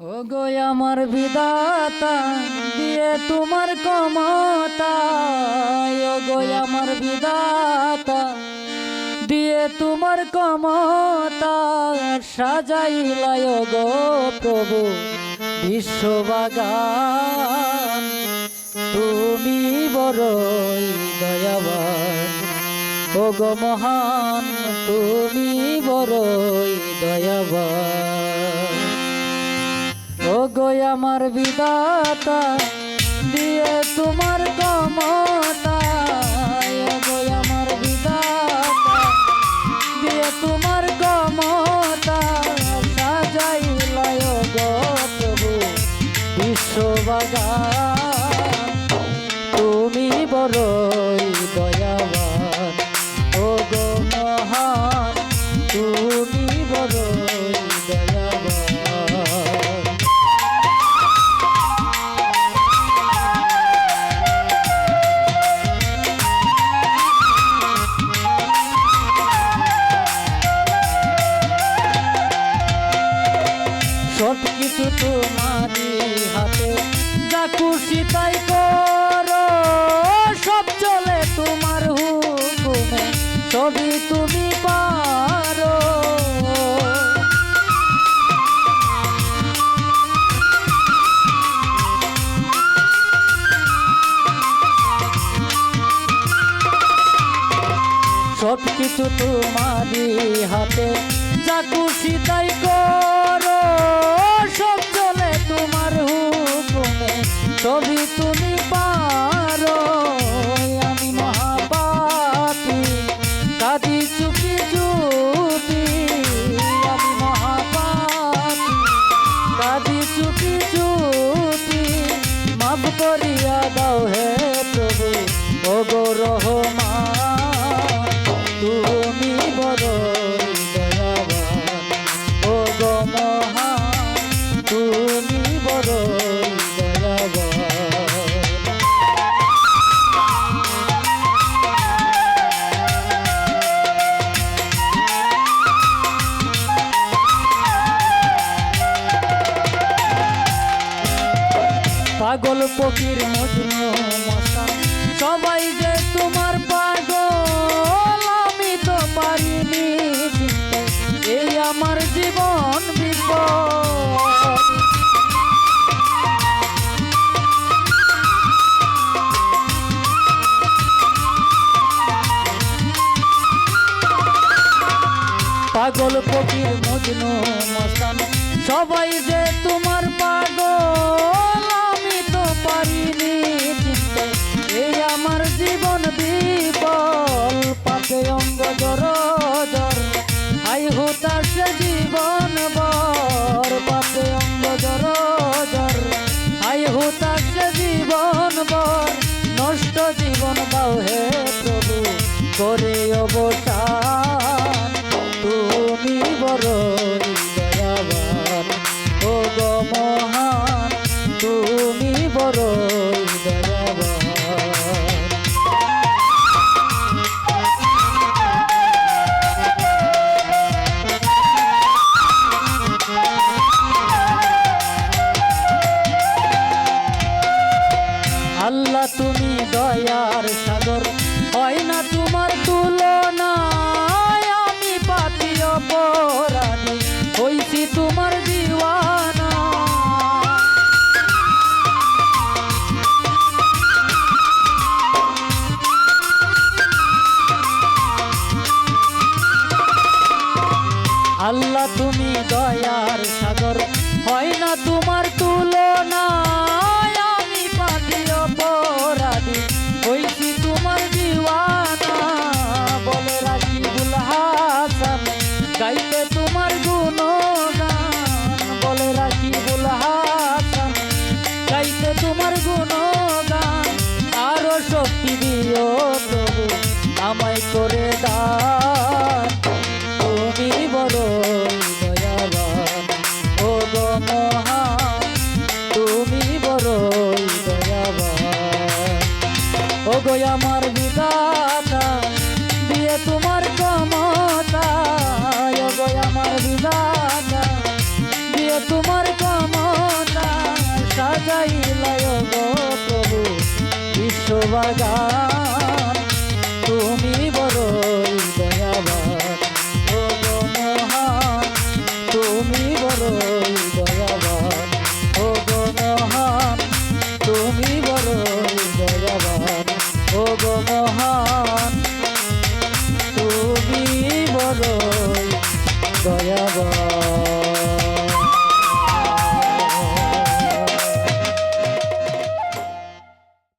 ও আমার বিদাতা দিয়ে তোমার কমতা ও আমার বিদাতা দিয়ে তোমার কমতা সাজাইলাই ও গো প্রভু বিশ্ববাগান। তুমি বড়ই দয়াবান। ও গো মহান, তুমি বড়ই দয়াবান। গো আমার বিদাতা দিয়ে তোমার কমতা গোয় আমার বিদাতা দিয়ে তোমার সব কিছু তোমারই হাতে। যা খুশি তাই করো, সব চলে তোমার হুকুমে, সবই তুমি পারো। সব কিছু তোমারই হাতে, যা খুশি তাই করো পাগল পকির সবাই যে তোমার পাগল, আমি তো পারিনি এই আমার জীবন বিপদ। পাগল পকির মজনু মস্তান সবাই যে lloró আল্লাহ তুমি দয়ার সাগর, হয় না তোমার তুলনা আমি পাপি অপরাধী। হইছি তোমার দিওয়ানা, বলে রাখি হাসান। গাইতে তোমার গুণগান, বলে রাখি হাসান। গাইতে তোমার গুণগান বাগান। তুমি বড়ই দয়াবান, ও মহান। তুমি বড়ই দয়াবান, ও মহান। তুমি বড়ই দয়াবান, ও মহান। তুমি বড়